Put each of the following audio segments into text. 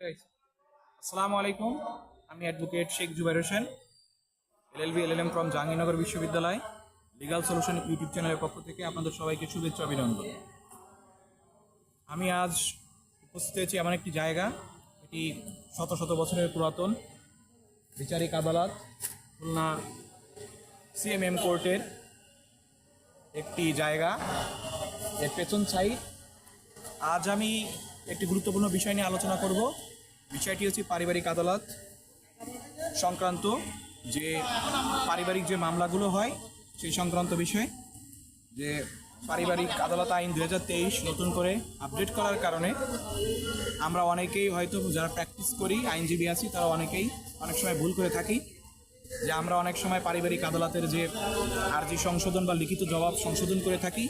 আসসালামু আলাইকুম, আমি advocate Sheikh Zubair Hossain LLB LLM from Jahangirnagar বিশ্ববিদ্যালয় লিগাল সলিউশন ইউটিউব চ্যানেলের পক্ষ থেকে আপনাদের সবাইকে শুভেচ্ছা, অভিনন্দন। আমি আজ উপস্থিত হয়েছি এমন একটি জায়গা, এটি শত শত বছরের পুরাতন, বিচারিক আদালত, খুলনা সিএমএম কোর্টের একটি জায়গা, এর পেছন সাইড আজ আমি একটি গুরুত্বপূর্ণ বিষয় নিয়ে আলোচনা করব। বিষয়টি হচ্ছে পারিবারিক আদালত সংক্রান্ত যে পারিবারিক যে মামলাগুলো হয় সেই সংক্রান্ত বিষয়, যে পারিবারিক আদালত আইন দু হাজার তেইশ নতুন করে আপডেট করার কারণে আমরা অনেকেই হয়তো যারা প্র্যাকটিস করি, আইনজীবী আছি, তারা অনেকেই অনেক সময় ভুল করে থাকি যে আমরা অনেক সময় পারিবারিক আদালতের যে আর্জি সংশোধন বা লিখিত জবাব সংশোধন করে থাকি।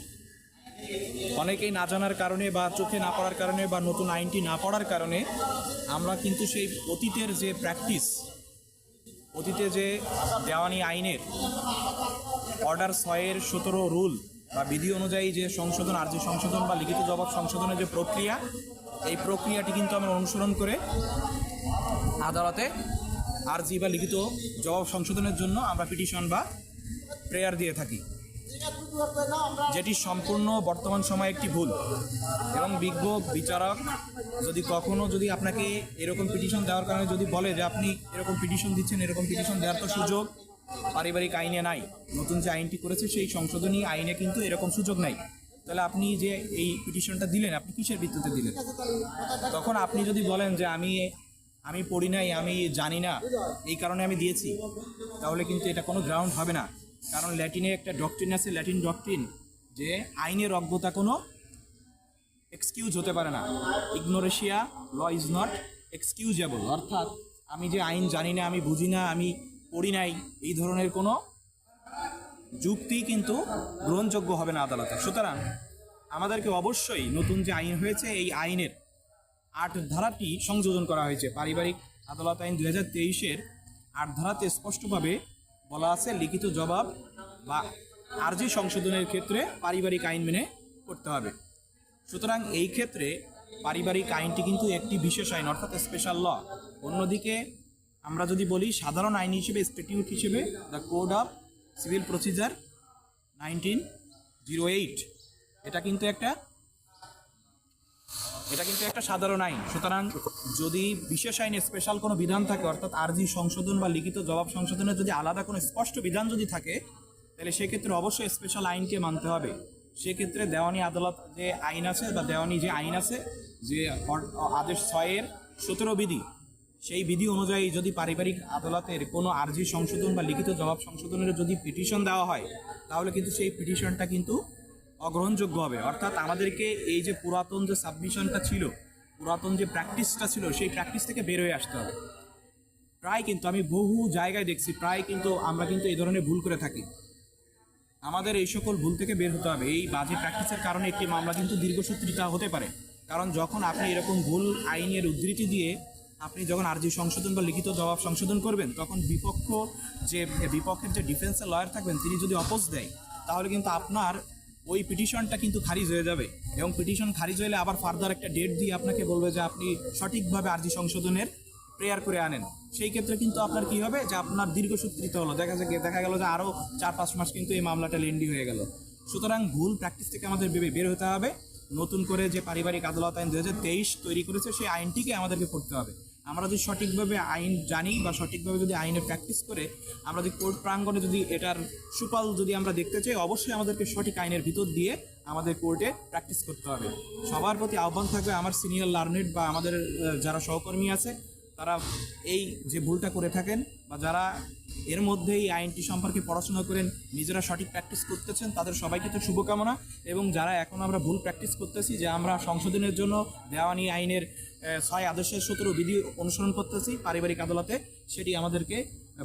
অনেকেই না জানার কারণে বা চোখে না পড়ার কারণে বা নতুন আইনটি না পড়ার কারণে আমরা কিন্তু সেই অতীতের যে প্র্যাকটিস অতীতে যে দেওয়ানি আইনের অর্ডার ছয়ের সতেরো রুল বা বিধি অনুযায়ী যে সংশোধন আর্জি সংশোধন বা লিখিত জবাব সংশোধনের যে প্রক্রিয়া, এই প্রক্রিয়াটি কিন্তু আমরা অনুসরণ করে আদালতে আর্জি বা লিখিত জবাব সংশোধনের জন্য আমরা পিটিশন বা প্রেয়ার দিয়ে থাকি। যেটি সম্পূর্ণ বর্তমান সময়ে একটি ভুল। এবং বিজ্ঞ বিচারক যদি কখনো যদি আপনাকে এরকম পিটিশন দেওয়ার কারণে যদি বলে যে আপনি এরকম পিটিশন দিচ্ছেন, এরকম পিটিশন দেওয়ার তো সুযোগ পারিবারিক আইনে নাই। নতুন যে আইনটি করেছে, সেই সংশোধনী আইনে কিন্তু এরকম সুযোগ নাই। তাহলে আপনি যে এই পিটিশনটা দিলেন, আপনি কিসের ভিত্তিতে দিলেন? তখন আপনি যদি বলেন যে আমি আমি পড়ি নাই, আমি জানি না, এই কারণে আমি দিয়েছি, তাহলে কিন্তু এটা কোনো গ্রাউন্ড হবে না। কারণ ল্যাটিনে একটা ডকট্রিন আছে, ল্যাটিন ডকট্রিন যে আইনের অজ্ঞতা কোনো এক্সকিউজ হতে পারে না। ইগনোরেশিয়া ল ইজ নট এক্সকিউজেবল অর্থাৎ আমি যে আইন জানি না, আমি বুঝি না, আমি পড়ি নাই, এই ধরনের কোনো যুক্তি কিন্তু গ্রহণযোগ্য হবে না আদালতে। সুতরাং আমাদেরকে অবশ্যই নতুন যে আইন হয়েছে, এই আইনের আট ধারাটি সংযোজন করা হয়েছে। পারিবারিক আদালত আইন দু হাজার তেইশের আট ধারাতে স্পষ্টভাবে বলা আছে লিখিত জবাব বা আর্জি সংশোধনের ক্ষেত্রে পারিবারিক আইন মেনে করতে হবে। সুতরাং এই ক্ষেত্রে পারিবারিক আইনটি কিন্তু একটি বিশেষ আইন, অর্থাৎ স্পেশাল ল অন্যদিকে আমরা যদি বলি সাধারণ আইন হিসেবে স্টেটিউট হিসেবে the code of civil procedure nineteen zero eight এটা কিন্তু একটা এটা কিন্তু একটা সাধারণ আইন। সুতরাং যদি বিশেষ আইনে স্পেশাল কোনো বিধান থাকে, অর্থাৎ আরজি সংশোধন বা লিখিত জবাব সংশোধনের যদি আলাদা কোনো স্পষ্ট বিধান যদি থাকে, তাহলে সেক্ষেত্রে অবশ্যই স্পেশাল আইনকে মানতে হবে। সেক্ষেত্রে দেওয়ানি আদালত যে আইন আছে বা দেওয়ানি যে আইন আছে, যে আদেশ ছয়ের সতেরো বিধি, সেই বিধি অনুযায়ী যদি পারিবারিক আদালতের কোনো আর্জি সংশোধন বা লিখিত জবাব সংশোধনের যদি পিটিশন দেওয়া হয়, তাহলে কিন্তু সেই পিটিশনটা কিন্তু অগ্রহণযোগ্য হবে। অর্থাৎ আমাদেরকে এই যে পুরাতন যে সাবমিশনটা ছিল, পুরাতন যে প্র্যাকটিসটা ছিল, সেই প্র্যাকটিস থেকে বের হয়ে আসতে হবে। প্রায় কিন্তু আমি বহু জায়গায় দেখছি, প্রায় কিন্তু আমরা কিন্তু এই ধরনের ভুল করে থাকি। আমাদের এই সকল ভুল থেকে বের হতে হবে। এই বাজে প্র্যাকটিসের কারণে একটি মামলা কিন্তু দীর্ঘসূত্রিতা হতে পারে। কারণ যখন আপনি এরকম ভুল আইনের উদ্ধৃতি দিয়ে আপনি যখন আর্জি সংশোধন বা লিখিত জবাব সংশোধন করবেন, তখন বিপক্ষ যে, বিপক্ষের যে ডিফেন্সের লয়ার থাকবেন, তিনি যদি অপোজ দেয়, তাহলে কিন্তু আপনার ওই পিটিশনটা কিন্তু খারিজ হয়ে যাবে এবং পিটিশন খারিজ হলে আবার ফার্দার একটা ডেট দিয়ে আপনাকে বলবে যে আপনি সঠিকভাবে আর্জি সংশোধনের প্রেয়ার করে আনেন। সেই ক্ষেত্রে কিন্তু আপনার কি হবে যে আপনার দীর্ঘসূত্রিত হলো। দেখা যায় দেখা গেল যে আরও চার পাঁচ মাস কিন্তু এই মামলাটা লেন্ডি হয়ে গেল। সুতরাং ভুল প্র্যাকটিস থেকে আমাদের বের- হতে হবে। নতুন করে যে পারিবারিক আদালত আইন দু হাজার তেইশ তৈরি করেছে, সেই আইনটিকে আমাদেরকে করতে হবে। আমরা যদি সঠিকভাবে আইন জানি বা সঠিকভাবে যদি আইনে প্র্যাকটিস করে, আমরা যদি কোর্ট প্রাঙ্গণে যদি এটার সুফল যদি আমরা দেখতে চাই, অবশ্যই আমাদেরকে সঠিক আইনের ভিতর দিয়ে আমাদের কোর্টে প্র্যাকটিস করতে হবে। সবার প্রতি আহ্বান থাকবে আমার সিনিয়র লার্নেড বা আমাদের যারা সহকর্মী আছে, তারা এই যে ভুলটা করে থাকেন বা যারা এর মধ্যে এই আইনটি সম্পর্কে পড়াশোনা করেন, নিজেরা সঠিক প্র্যাকটিস করতেছেন, তাদের সবাইকে তো শুভকামনা। এবং যারা এখন আমরা ভুল প্র্যাকটিস করতেছি, যে আমরা সংশোধনের জন্য দেওয়ানি আইনের ছয় আদর্শের সতেরো বিধি অনুসরণ করতেছি, পারিবারিক আদালতে, সেটি আমাদেরকে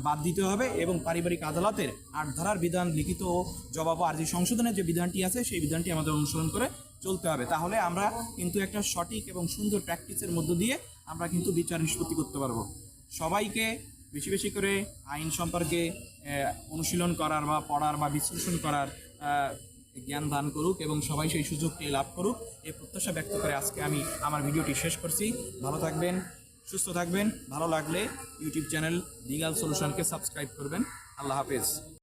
বাদ দিতে হবে এবং পারিবারিক আদালতের আট ধারার বিধান লিখিত ও জবাব আর্জি সংশোধনের যে বিধানটি আছে, সেই বিধানটি আমাদের অনুসরণ করে চলতে হবে। তাহলে আমরা কিন্তু একটা সঠিক এবং সুন্দর প্র্যাকটিসের মধ্য দিয়ে আমরা কিন্তু বিচার নিষ্পত্তি করতে পারব। সবাইকে বেশি বেশি করে আইন সম্পর্কে অনুশীলন করার বা পড়ার বা বিশ্লেষণ করার জ্ঞান দান করুক এবং সবাই সেই সুযোগটি লাভ করুক এই প্রত্যাশা ব্যক্ত করে আজকে আমি আমার ভিডিওটি শেষ করছি। ভালো থাকবেন, সুস্থ থাকবেন, ভালো লাগলে ইউটিউব চ্যানেল লিগাল সলিউশনকে সাবস্ক্রাইব করবেন। আল্লাহ হাফেজ।